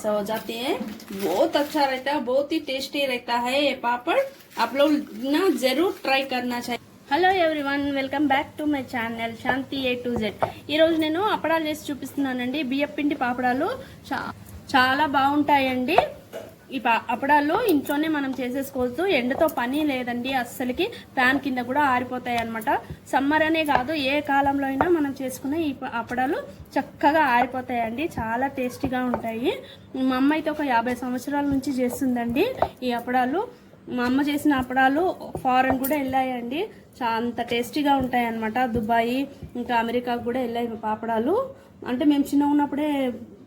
देखो ऐसा हो जाती है बहुत अच्छा रहता है बहुत ही टेस्टी रहता है ये पापड़ आप लोग ना जरूर ट्राई करना चाहिए hello everyone welcome back to my channel Shanti A to Z ఈరోజు నేను అప్పడాలు చేసి చూపిస్తున్నానండి బియ్యపిండి పాపడాలు చా- చాలా బాగుంటాయండి ఈ అప్పడాలు ఇంట్లోనే మనం చేసేసుకోవచ్చు. ఎండతో పని లేదండి అస్సలకి. ఫ్యాన్ కింద కూడా ఆరిపోతాయి అనమాట సమ్మర్ అనే కాదు ఏ కాలంలో అయినా మనం చేసుకునే ఈ అప్పడాలు చక్కగా ఆరిపోతాయండి. చాలా టేస్టీగా ఉంటాయి. మా అమ్మ అయితే ఒక యాభై సంవత్సరాల నుంచి చేస్తుందండి ఈ అప్పడాలు. మా అమ్మ చేసిన అప్పడాలు ఫారెన్ కూడా వెళ్ళాయండి. చా అంత టేస్టీగా ఉంటాయి అన్నమాట. దుబాయ్ ఇంకా అమెరికాకు కూడా వెళ్ళాయి మా పాపడాలు అంటే మేము చిన్న ఉన్నప్పుడే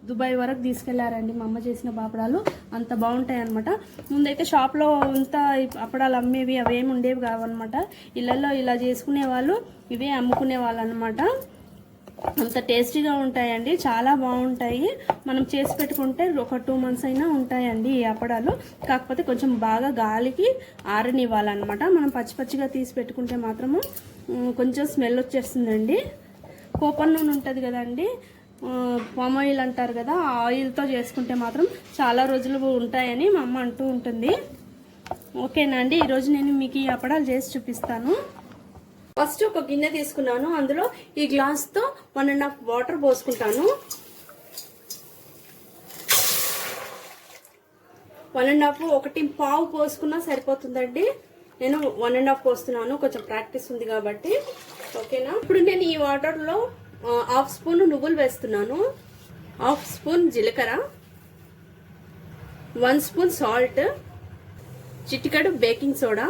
దుబాయ్ వరకు తీసుకెళ్ళారండి మా అమ్మ చేసిన పాపడాలు అంత బాగుంటాయి అనమాట ముందైతే షాప్లో అంతా అప్పడాలు అమ్మేవి అవేమి ఉండేవి కావన్నమాట. ఇళ్ళల్లో ఇలా చేసుకునే వాళ్ళు ఇవే అమ్ముకునే వాళ్ళు అనమాట అంత టేస్టీగా ఉంటాయండి. చాలా బాగుంటాయి. మనం చేసి పెట్టుకుంటే ఒక టూ మంత్స్ అయినా ఉంటాయండి ఈ అప్పడాలు. కాకపోతే కొంచెం బాగా గాలికి ఆరనివ్వాలన్నమాట. మనం పచ్చి పచ్చిగా తీసి పెట్టుకుంటే మాత్రము కొంచెం స్మెల్ వచ్చేస్తుందండి. కోపన్ నూనె ఉంటుంది కదండి. పామ్ ఆయిల్ అంటారు కదా ఆ ఆయిల్తో చేసుకుంటే మాత్రం చాలా రోజులు ఉంటాయని మా అమ్మ అంటూ ఉంటుంది. ఓకేనా అండి? ఈరోజు నేను మీకు ఈ అప్పడాలు చేసి చూపిస్తాను. ఫస్ట్ ఒక గిన్నె తీసుకున్నాను. అందులో ఈ గ్లాస్తో వన్ అండ్ హాఫ్ వాటర్ పోసుకుంటాను. వన్ అండ్ హాఫ్ ఒకటి పావు పోసుకున్నా సరిపోతుందండి. నేను వన్ అండ్ హాఫ్ పోస్తున్నాను. కొంచెం ప్రాక్టీస్ ఉంది కాబట్టి. ఓకేనా? ఇప్పుడు నేను ఈ వాటర్లో హాఫ్ స్పూన్ నువ్వులు వేస్తున్నాను. హాఫ్ స్పూన్ జీలకర్ర. One spoon salt. చిటికడు baking soda.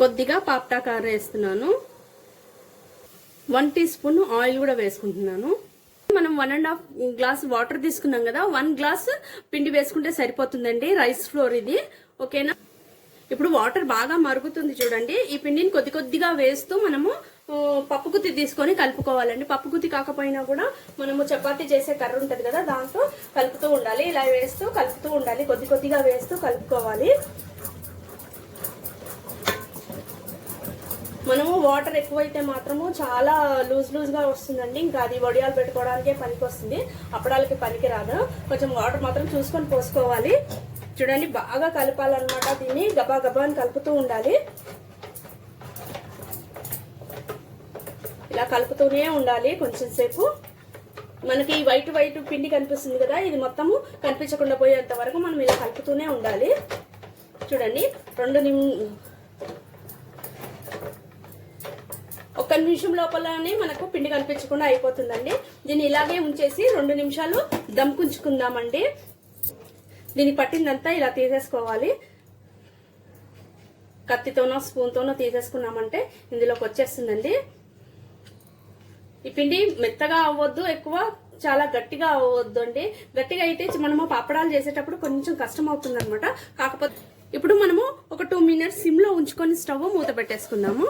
కొద్దిగా పాప్టా కార వేస్తున్నాను. వన్ టీ స్పూన్ ఆయిల్ కూడా వేసుకుంటున్నాను. మనం one and half glass water తీసుకున్నాం కదా వన్ గ్లాస్ పిండి వేసుకుంటే సరిపోతుందండి రైస్ ఫ్లోర్ ఇది. ఓకేనా? ఇప్పుడు వాటర్ బాగా మరుగుతుంది చూడండి. ఈ పిండిని కొద్ది కొద్దిగా వేస్తూ మనము పప్పు గుత్తి తీసుకొని కలుపుకోవాలండి. పప్పు గుత్తి కాకపోయినా కూడా మనము చపాతీ చేసే కర్ర ఉంటుంది కదా దాంతో కలుపుతూ ఉండాలి. ఇలా వేస్తూ కలుపుతూ ఉండాలి. కొద్ది కొద్దిగా వేస్తూ కలుపుకోవాలి. మనము వాటర్ ఎక్కువైతే మాత్రము చాలా లూజ్ లూజ్గా వస్తుందండి. ఇంకా అది వడియాలు పెట్టుకోవడానికే పనికి వస్తుంది అప్పడాలకి పనికి రాదు కొంచెం వాటర్ మాత్రం చూసుకొని పోసుకోవాలి. చూడండి బాగా కలపాలన్నమాట దీన్ని. గబా గబా అని కలుపుతూ ఉండాలి. ఇలా కలుపుతూనే ఉండాలి కొంచెం సేపు. మనకి వైట్ వైట్ పిండి కనిపిస్తుంది కదా ఇది మొత్తము కనిపించకుండా పోయేంత వరకు మనం ఇలా కలుపుతూనే ఉండాలి. చూడండి రెండు నిమ్ ఒక్క నిమిషం లోపలనే మనకు పిండి కనిపించకుండా అయిపోతుందండి. దీన్ని ఇలాగే ఉంచేసి రెండు నిమిషాలు దమ్కుంచుకుందామండి దీన్ని పట్టిందంతా ఇలా తీసేసుకోవాలి. కత్తితోనో స్పూన్తోనో తీసేసుకున్నామంటే ఇందులోకి వచ్చేస్తుందండి. ఈ పిండి మెత్తగా అవ్వద్దు ఎక్కువ చాలా గట్టిగా అవ్వద్దు అండి. గట్టిగా అయితే మనము పాపడాలు చేసేటప్పుడు కొంచెం కష్టం అవుతుంది అనమాట కాకపోతే ఇప్పుడు మనము ఒక టూ మినిట్స్ సిమ్లో ఉంచుకొని స్టవ్ మూత పెట్టేసుకుందాము.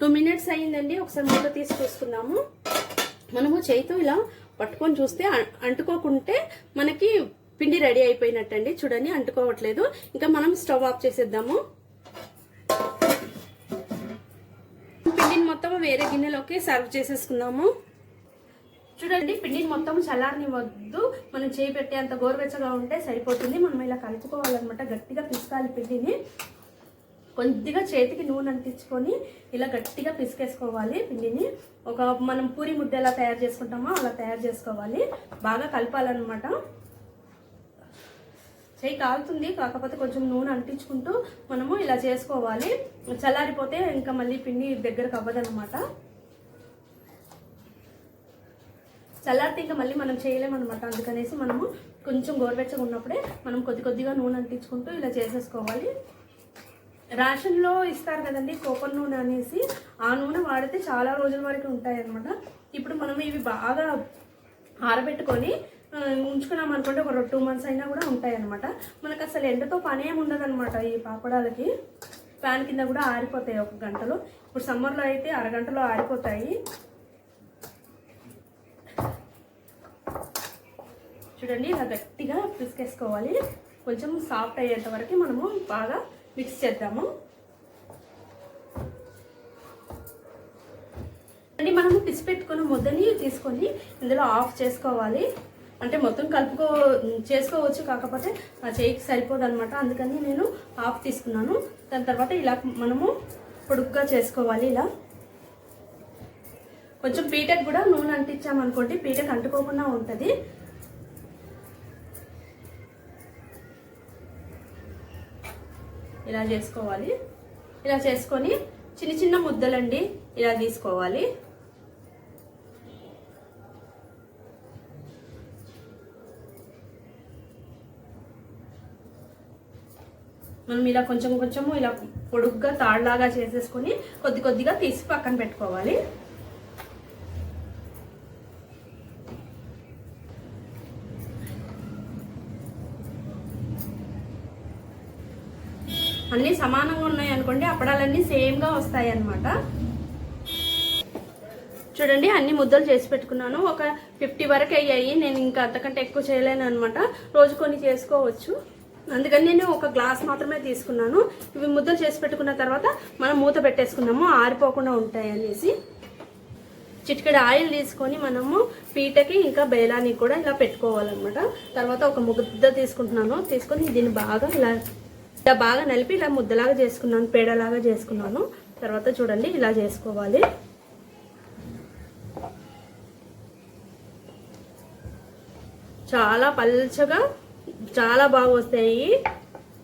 టూ మినిట్స్ అయ్యిందండి ఒకసారి మూత తీసి చూసుకుందాము. మనము చేయితో ఇలా పట్టుకొని చూస్తే అంటుకోకుంటే మనకి పిండి రెడీ అయిపోయినట్టండి. చూడండి అంటుకోవట్లేదు. ఇంకా మనం స్టవ్ ఆఫ్ చేసేద్దాము. మొత్తం వేరే గిన్నెలోకి సర్వ్ చేసేసుకుందాము. చూడండి పిండిని మొత్తం చల్లారనివ్వద్దు. మనం చేయి పెట్టేంత గోరువెచ్చగా ఉంటే సరిపోతుంది. మనం ఇలా కలుపుకోవాలన్నమాట గట్టిగా పిసుకోవాలి పిండిని. కొద్దిగా చేతికి నూనె అంటించుకొని ఇలా గట్టిగా పిసికేసుకోవాలి పిండిని. ఒక మనం పూరి ముద్ద ఎలా తయారు చేసుకుంటామో అలా తయారు చేసుకోవాలి. బాగా కలపాలన్నమాట. చేయి కాలుతుంది కాకపోతే కొంచెం నూనె అంటించుకుంటూ మనము ఇలా చేసుకోవాలి. చల్లారిపోతే ఇంకా మళ్ళీ పిండి దగ్గరకు అవ్వదనమాట చల్లారితే ఇంకా మళ్ళీ మనం చేయలేమన్నమాట. అందుకనేసి మనము కొంచెం గోరువెచ్చగా ఉన్నప్పుడే మనం కొద్ది కొద్దిగా నూనె అంటించుకుంటూ ఇలా చేసేసుకోవాలి. రేషన్లో ఇస్తారు కదండి కోపర్ నూనె అనేసి ఆ నూనె వాడితే చాలా రోజుల వరకు ఉంటాయి అనమాట ఇప్పుడు మనం ఇవి బాగా ఆరబెట్టుకొని ఉంచుకున్నాం అనుకుంటే ఒక టూ మంత్స్ అయినా కూడా ఉంటాయి అనమాట మనకు అసలు ఎండతో పని ఏమి ఉండదనమాట ఈ పాపడాలకి. ఫ్యాన్ కింద కూడా ఆరిపోతాయి ఒక గంటలో. ఇప్పుడు సమ్మర్లో అయితే అరగంటలో ఆరిపోతాయి. చూడండి ఇలా గట్టిగా పిసికేసుకోవాలి. కొంచెం సాఫ్ట్ అయ్యేంత వరకు మనము బాగా మిక్స్ చేద్దాము. అండి మనము పిసి పెట్టుకున్న ముద్దని తీసుకొని ఇందులో ఆఫ్ చేసుకోవాలి. అంటే మొత్తం కలుపుకో చేసుకోవచ్చు కాకపోతే ఆ చేయికి సరిపోదు అనమాట అందుకని నేను ఆఫ్ తీసుకున్నాను. దాని తర్వాత ఇలా మనము పొడుగ్గా చేసుకోవాలి ఇలా. కొంచెం పీటకు కూడా నూనె అంటించామనుకోండి పీటకు అంటుకోకుండా ఉంటుంది. ఇలా చేసుకోవాలి. ఇలా చేసుకొని చిన్న చిన్న ముద్దలండి ఇలా తీసుకోవాలి. మనం ఇలా కొంచెం కొంచెము ఇలా పొడుగ్గా తాళ్ళలాగా చేసేసుకొని కొద్ది కొద్దిగా తీసి పక్కన పెట్టుకోవాలి. అన్నీ సమానంగా ఉన్నాయి అనుకోండి అప్పడాలన్నీ సేమ్గా వస్తాయి అన్నమాట చూడండి అన్ని ముద్దలు చేసి పెట్టుకున్నాను. ఒక ఫిఫ్టీ వరకు అయ్యాయి. నేను ఇంకా అంతకంటే ఎక్కువ చేయలేను అనమాట రోజు కొన్ని చేసుకోవచ్చు. అందుకని నేను ఒక గ్లాస్ మాత్రమే తీసుకున్నాను. ఇవి ముద్దలు చేసి పెట్టుకున్న తర్వాత మనం మూత పెట్టేసుకున్నాము ఆరిపోకుండా ఉంటాయి అనేసి చిటికెడు ఆయిల్ తీసుకొని మనము పీటకి ఇంకా బేలానికి కూడా ఇలా పెట్టుకోవాలన్నమాట. తర్వాత ఒక ముద్ద తీసుకుంటున్నాను. తీసుకొని దీన్ని బాగా ఇలా ఇలా బాగా నలిపి ఇలా ముద్దలాగా చేసుకున్నాను. పేడలాగా చేసుకున్నాను. తర్వాత చూడండి ఇలా చేసుకోవాలి. చాలా పల్చగా చాలా బాగా వస్తాయి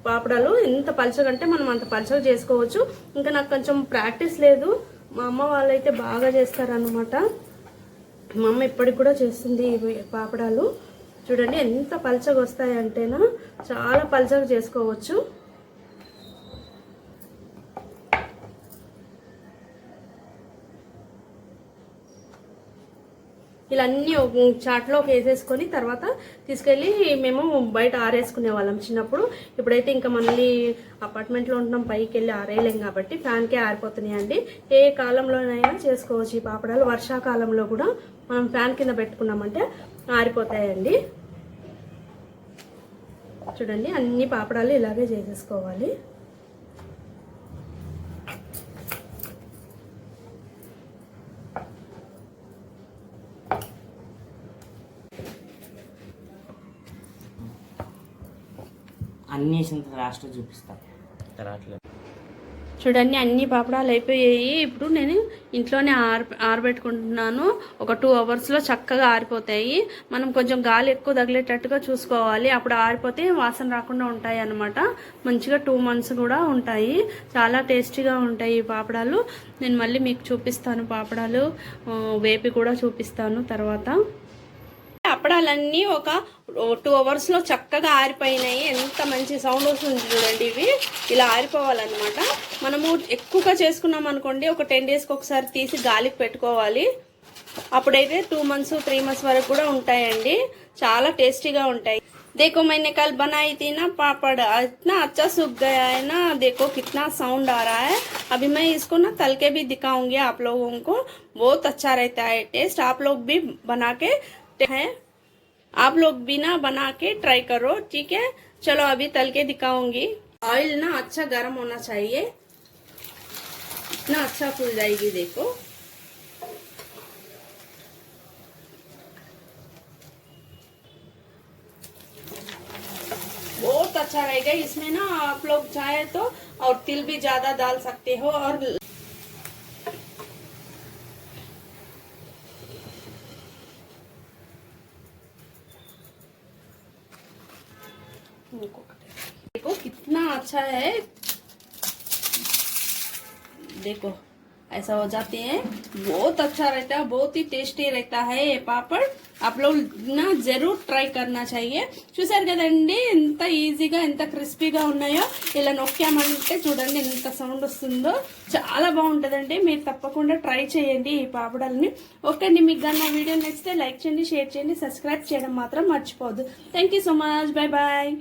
పాపడాలు. ఎంత పలచగా అంటే మనం అంత పలచగా చేసుకోవచ్చు. ఇంకా నాకు కొంచెం ప్రాక్టీస్ లేదు. మా అమ్మ వాళ్ళైతే బాగా చేస్తారనమాట మా అమ్మ ఇప్పటికి కూడా చేస్తుంది ఇవి పాపడాలు. చూడండి ఎంత పలచగా వస్తాయంటేనా. చాలా పలచగా చేసుకోవచ్చు. ఇలా అన్నీ ఒక చాట్లోకి వేసేసుకొని తర్వాత తీసుకెళ్ళి మేము బయట ఆరేసుకునే వాళ్ళం చిన్నప్పుడు. ఇప్పుడైతే ఇంకా మళ్ళీ అపార్ట్మెంట్లో ఉంటున్నాం పైకి వెళ్ళి ఆరేయలేం కాబట్టి ఫ్యాన్కే ఆరిపోతున్నాయి అండి. ఏ కాలంలోనైనా చేసుకోవచ్చు ఈ పాపడాలు. వర్షాకాలంలో కూడా మనం ఫ్యాన్ కింద పెట్టుకున్నామంటే ఆరిపోతాయండి. చూడండి అన్ని పాపడాలు ఇలాగే చేసేసుకోవాలి. అన్ని వేసిన లాస్ట్ చూపిస్తా. రావట్లేదు. చూడండి అన్ని పాపడాలు అయిపోయాయి. ఇప్పుడు నేను ఇంట్లోనే ఆర ఆరబెట్టుకుంటున్నాను. ఒక టూ అవర్స్లో చక్కగా ఆరిపోతాయి. మనం కొంచెం గాలి ఎక్కువ తగిలేటట్టుగా చూసుకోవాలి. అప్పుడు ఆరిపోతే వాసన రాకుండా ఉంటాయి అన్నమాట. మంచిగా టూ మంత్స్ కూడా ఉంటాయి. చాలా టేస్టీగా ఉంటాయి ఈ పాపడాలు. నేను మళ్ళీ మీకు చూపిస్తాను పాపడాలు. వేపి కూడా చూపిస్తాను తర్వాత. అప్పడాలన్నీ ఒక టూ అవర్స్లో చక్కగా ఆరిపోయినాయి ఎంత మంచి సౌండ్ వస్తుంది చూడండి ఇవి ఇలా ఆరిపోవాలన్నమాట మనము ఎక్కువగా చేసుకున్నాం అనుకోండి ఒక టెన్ డేస్కి ఒకసారి తీసి గాలికి పెట్టుకోవాలి అప్పుడైతే టూ మంత్స్ త్రీ మంత్స్ వరకు కూడా ఉంటాయండి చాలా టేస్టీగా ఉంటాయి देखो मैंने कल बनाई थी ना पापड़ इतना अच्छा सूख गया है ना देखो कितना साउंड आ रहा है अभी मैं इसको ना तल के भी दिखाऊंगी आप लोगों को बहुत अच्छा रहता है टेस्ट आप लोग भी बना के है। आप लोग बिना बना के ट्राई करो, ठीक है? चलो, अभी तल के दिखाऊँगी। ऑयल ना अच्छा गर्म होना चाहिए। इतना अच्छा फूल जाएगी, देखो। बहुत अच्छा रहेगा। इसमें ना आप लोग चाहे तो और तिल भी ज़्यादा डाल सकते हो और देखो कितना अच्छा है देखो ऐसा हो जाते हैं बहुत अच्छा रहता है बहुत ही टेस्टी रहता है ये पापड़ आप लोग ना జరూర్ ట్రై करना चाहिए చూసారు కదండి ఎంత ఈజీగా ఎంత క్రిస్పీగా ఉన్నాయో ఇలా నొక్కామంటే చూడండి ఎంత సౌండ్ వస్తుందో చాలా బాగుంటుందండి మీరు తప్పకుండా ట్రై చేయండి ఈ పాపడాలని ఓకే అండి మీకు కానీ నా వీడియో నచ్చితే లైక్ చేయండి షేర్ చేయండి సబ్స్క్రైబ్ చేయడం మాత్రం మర్చిపోవద్దు thank you so much bye bye